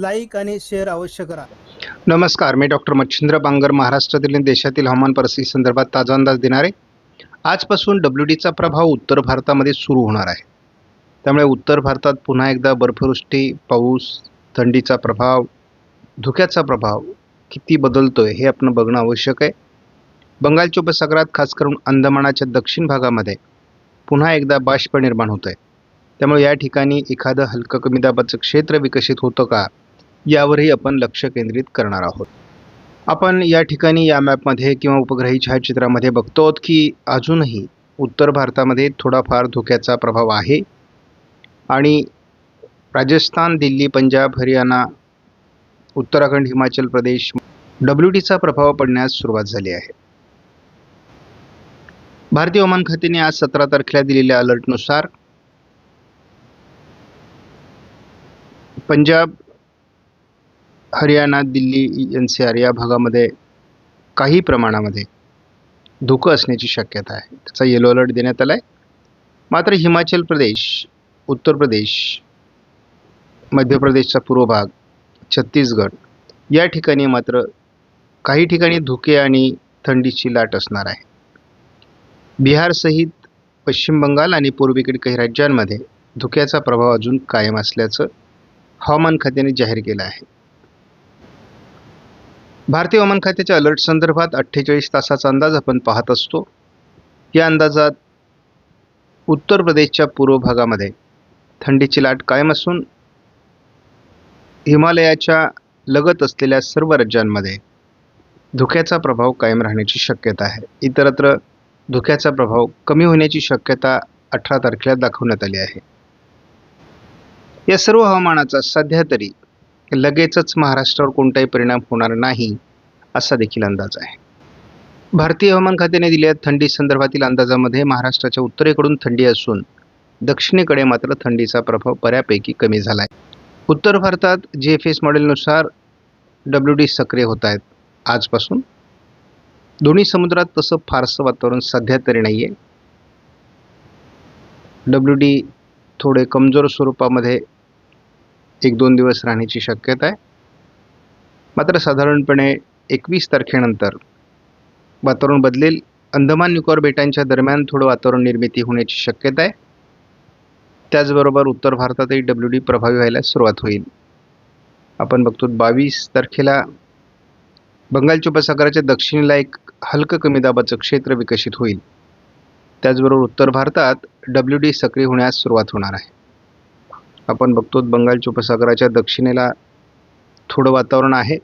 Like आणि share अवश्य करा. नमस्कार मी डॉक्टर मच्छिंद्र बांगर महाराष्ट्रातील आणि देशातील हवामान परिस्थिती संदर्भात ताजा अंदाज देणारे. आजपासून डब्ल्यू डीचा प्रभाव उत्तर भारतामध्ये सुरू होणार आहे. त्यामुळे उत्तर भारतात पुन्हा एकदा बर्फवृष्टी पाऊस थंडीचा प्रभाव धुक्याचा प्रभाव किती बदलतो आहे हे आपण बघणं आवश्यक आहे. बंगालच्या उपसागरात खास करून अंदमानाच्या दक्षिण भागामध्ये पुन्हा एकदा बाष्प निर्माण होत आहे त्यामुळे या ठिकाणी एखादं हलकं कमी दाबाचं क्षेत्र विकसित होतं का? यावरही आपण लक्ष केंद्रित करणार आहोत. आपण या ठिकाणी या मॅपमध्ये किंवा उपग्रही छायाचित्रामध्ये बघतो की अजूनही उत्तर भारतामध्ये थोडाफार धोक्याचा प्रभाव आहे आणि राजस्थान दिल्ली पंजाब हरियाणा उत्तराखंड हिमाचल प्रदेश डब्ल्यू टीचा प्रभाव पडण्यास सुरुवात झाली आहे. भारतीय हवामान खात्याने आज सतरा तारखेला दिलेल्या अलर्टनुसार Punjab Haryana Delhi N C R या भागामध्ये काही प्रमाणामध्ये धुकं असण्याची शक्यता आहे. त्याचा येलो अलर्ट देण्यात आला आहे मात्र हिमाचल प्रदेश उत्तर प्रदेश मध्य प्रदेशचा पूर्व भाग छत्तीसगड या ठिकाणी मात्र काही ठिकाणी धुके आणि थंडीची लाट असणार आहे. बिहारसहित पश्चिम बंगाल आणि पूर्वेकडील काही राज्यांमध्ये धुक्याचा प्रभाव अजून कायम असल्याचं हवामान खात्याने जाहीर केलं आहे. भारतीय हवामान खात्याच्या अलर्ट संदर्भात अठ्ठेचाळीस तासाचा अंदाज आपण पाहत असतो. या अंदाजात उत्तर प्रदेशच्या पूर्व भागामध्ये थंडीची लाट कायम असून हिमालयाच्या लगत असलेल्या सर्व राज्यांमध्ये धुक्याचा प्रभाव कायम राहण्याची शक्यता आहे. इतरत्र धुक्याचा प्रभाव कमी होण्याची शक्यता अठरा तारखेला दाखवण्यात आली आहे. या सर्व हवामानाचा सध्या तरी लगेचच महाराष्ट्रावर कोणताही परिणाम होणार नाही असा देखील अंदाज आहे. भारतीय हवामान खात्याने दिलेल्या थंडी संदर्भातील अंदाजामध्ये महाराष्ट्राच्या उत्तरेकडून थंडी असून दक्षिणेकडे मात्र थंडीचा प्रभाव बऱ्यापैकी कमी झाला आहे उत्तर भारतात जी एफ एस मॉडेलनुसार डब्ल्यू डी सक्रिय होत आहेत. आजपासून दोन्ही समुद्रात तसं फारसं वातावरण सध्या तरी नाही आहे डब्ल्यू डी थोडे कमजोर स्वरूपामध्ये एक दोन दिवस राहण्याची शक्यता आहे. मात्र साधारणपणे एकवीस तारखेनंतर वातावरण बदलेल. अंदमान निकोबार बेटांच्या दरम्यान थोडं वातावरण निर्मिती होण्याची शक्यता आहे. त्याचबरोबर उत्तर भारतातही डब्ल्यू डी प्रभावी व्हायला सुरुवात होईल. आपण बघतो बावीस तारखेला बंगालच्या उपसागराच्या दक्षिणेला एक हलकं कमी दाबाचं क्षेत्र विकसित होईल. त्याचबरोबर उत्तर भारतात डब्ल्यू डी सक्रिय होण्यास सुरुवात होणार आहे. आपण बघतो बंगालच्या उपसागराच्या दक्षिणेला थोडं वातावरण आहे.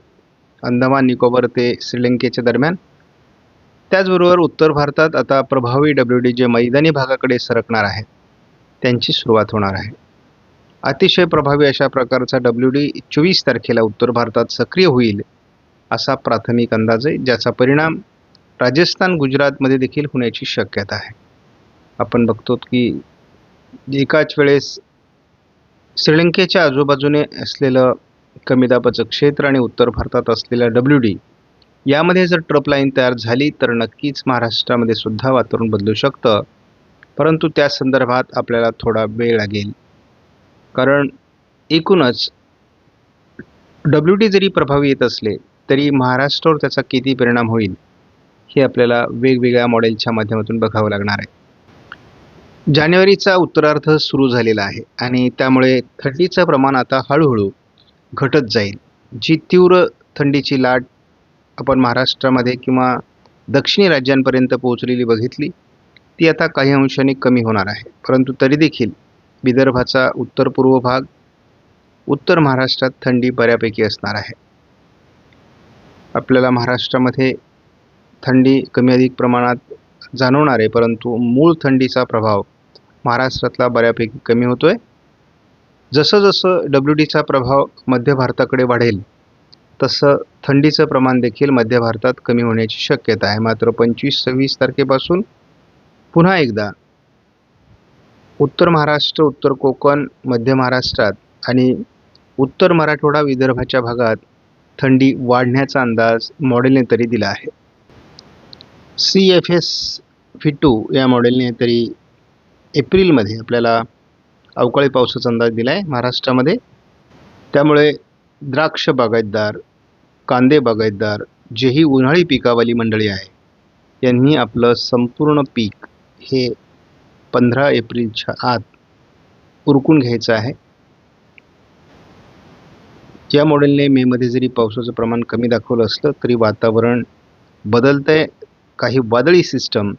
अंदमान निकोबार ते श्रीलंकेच्या दरम्यान. त्याचबरोबर उत्तर भारतात आता प्रभावी डब्ल्यू डी जे मैदानी भागाकडे सरकणार आहे. त्यांची सुरुवात होणार आहे. अतिशय प्रभावी अशा प्रकारचा डब्ल्यू डी चोवीस तारखेला उत्तर भारतात सक्रिय होईल असा प्राथमिक अंदाज आहे ज्याचा परिणाम राजस्थान गुजरातमध्ये देखील होण्याची शक्यता आहे. आपण बघतो की एकाच वेळेस श्रीलंकेच्या आजूबाजूने असलेलं कमी दाबाचं क्षेत्र आणि उत्तर भारतात असलेलं डब्ल्यू डी यामध्ये जर ट्रप लाईन तयार झाली तर नक्कीच महाराष्ट्रामध्ये सुद्धा वातावरण बदलू शकतं. परंतु त्या संदर्भात आपल्याला थोडा वेळ लागेल. कारण एकूणच डब्ल्यू डी जरी प्रभावी येत असले तरी महाराष्ट्रावर त्याचा किती परिणाम होईल हे आपल्याला वेगवेगळ्या मॉडेलच्या माध्यमातून बघावं लागणार आहे. जानेवारीचा उत्तरार्ध सुरू झालेला आहे आणि त्यामुळे थंडीचं प्रमाण आता हळूहळू घटत जाईल. जी तीव्र थंडीची लाट आपण महाराष्ट्रामध्ये किंवा दक्षिणी राज्यांपर्यंत पोहोचलेली बघितली ती आता काही अंशाने कमी होणार आहे. परंतु तरी देखील विदर्भाचा उत्तर पूर्व भाग उत्तर महाराष्ट्रात थंडी बऱ्यापैकी असणार आहे. आपल्याला महाराष्ट्रामध्ये थंडी कमी अधिक प्रमाणात जाणवणार आहे परंतु मूळ थंडीचा प्रभाव महाराष्ट्रातला बऱ्यापैकी कमी होतो आहे जसं जसं डब्ल्यू डीचा प्रभाव मध्य भारताकडे वाढेल तसं थंडीचं प्रमाण देखील मध्य भारतात कमी होण्याची शक्यता आहे. मात्र पंचवीस सव्वीस तारखेपासून पुन्हा एकदा उत्तर महाराष्ट्र उत्तर कोकण मध्य महाराष्ट्रात आणि उत्तर मराठवाडा विदर्भाच्या भागात थंडी वाढण्याचा अंदाज मॉडेलने तरी दिला आहे. सी एफ एस फिटू टू या मॉडेलने तरी एप्रिलमध्ये आपल्याला अवकाळी पावसाचा अंदाज दिला आहे महाराष्ट्रामध्ये. त्यामुळे द्राक्ष बागायतदार कांदे बागायतदार जे ही उन्हाळी पिकावाली मंडळी आहे यांनी आपलं संपूर्ण पीक हे पंधरा एप्रिलच्या आत उरकून घ्यायचं आहे. या मॉडेलने मेमध्ये जरी पावसाचं प्रमाण कमी दाखवलं असलं तरी वातावरण बदलतंय. काही वादळी सिस्टम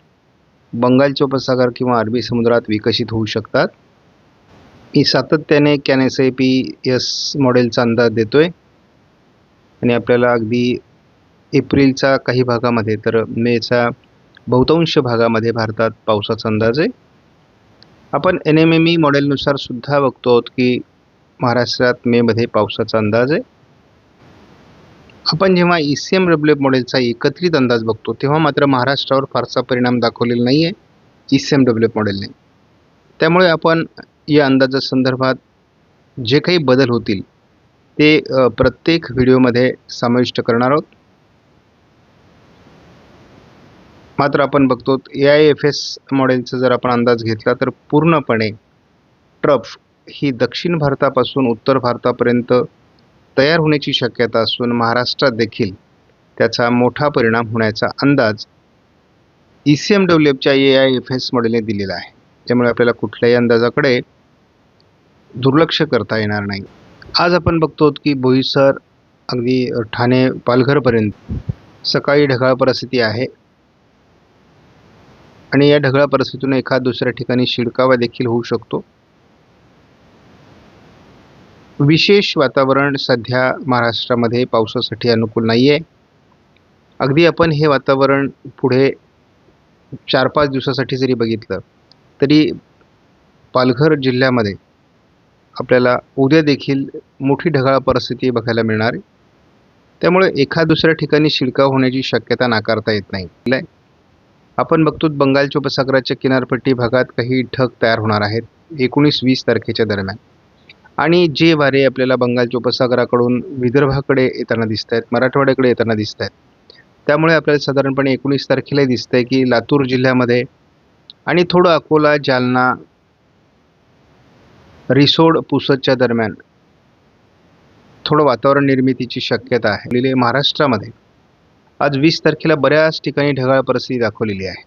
बंगालच्या उपसागर किंवा अरबी समुद्रात विकसित होऊ शकतात. मी सातत्याने can S I P S मॉडेलचा अंदाज देतो आहे आणि आपल्याला अगदी एप्रिलचा काही भागामध्ये तर मेचा बहुतांश भागामध्ये भारतात पावसाचा अंदाज आहे. आपण एन एम एम ई मॉडेलनुसार सुद्धा बघतो आहोत की महाराष्ट्रात मेमध्ये पावसाचा अंदाज आहे. आपण जेव्हा E C M W F मॉडेलचा एकत्रित अंदाज बघतो तेव्हा मात्र महाराष्ट्रावर फारसा परिणाम दाखवलेला नाही आहे E C M W F मॉडेलने त्यामुळे आपण या अंदाजासंदर्भात जे काही बदल होतील ते प्रत्येक व्हिडिओमध्ये समाविष्ट करणार आहोत. मात्र आपण बघतो ए आय एफ एस मॉडेलचा जर आपण अंदाज घेतला तर पूर्णपणे ट्रफ ही दक्षिण भारतापासून उत्तर भारतापर्यंत तयार होण्याची शक्यता असून महाराष्ट्रात देखील त्याचा मोठा परिणाम होण्याचा अंदाज ई सी एम डब्ल्यू एफच्या ए आय एफ एस मॉडेलने दिलेला आहे. त्यामुळे आपल्याला कुठल्याही अंदाजाकडे दुर्लक्ष करता येणार नाही. आज आपण बघतो की बोईसर अगदी ठाणे पालघरपर्यंत सकाळी ढगाळ परिस्थिती आहे. आणि या ढगाळ परिस्थितीतून एखाद दुसऱ्या ठिकाणी शिडकावा देखील होऊ शकतो. विशेष वातावरण सध्या महाराष्ट्रामध्ये पावसासाठी अनुकूल नाही आहे अगदी आपण हे वातावरण पुढे चार पाच दिवसासाठी जरी बघितलं तरी पालघर जिल्ह्यामध्ये आपल्याला उद्या देखील मोठी ढगाळ परिस्थिती बघायला मिळणार आहे. त्यामुळे एखाद दुसऱ्या ठिकाणी शिडकाव होण्याची शक्यता नाकारता येत नाही. आपण बघतो बंगालच्या उपसागराच्या किनारपट्टी भागात काही ढग तयार होणार आहेत. एकोणीस वीस तारखेच्या दरम्यान. आणि जे वारे आपल्याला बंगालच्या उपसागराकडून विदर्भाकडे येताना दिसत आहेत मराठवाड्याकडे येताना दिसत आहेत त्यामुळे आपल्याला साधारणपणे एकोणीस तारखेला दिसत आहे की लातूर जिल्ह्यामध्ये आणि थोडं अकोला जालना रिसोड पुसदच्या दरम्यान थोडं वातावरण निर्मितीची शक्यता आहे. लिहिले महाराष्ट्रामध्ये आज वीस तारखेला बऱ्याच ठिकाणी ढगाळ परिस्थिती दाखवलेली आहे.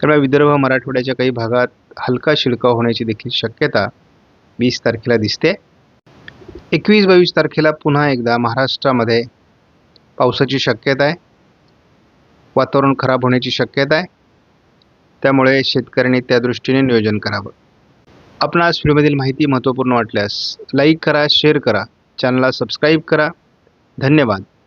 त्यामुळे विदर्भ मराठवाड्याच्या काही भागात हलका शिडकाव होण्याची देखील शक्यता वीस तारखेला दिसते. एकवीस बावीस तारखेला पुन्हा एकदा महाराष्ट्रामध्ये पावसाची शक्यता आहे. वातावरण खराब होण्याची शक्यता आहे. त्यामुळे शेतकऱ्यांनी त्या दृष्टीने नियोजन करावं. आपणास व्हिडिओमधील माहिती महत्त्वपूर्ण वाटल्यास लाईक करा शेअर करा चॅनलला सबस्क्राईब करा. धन्यवाद.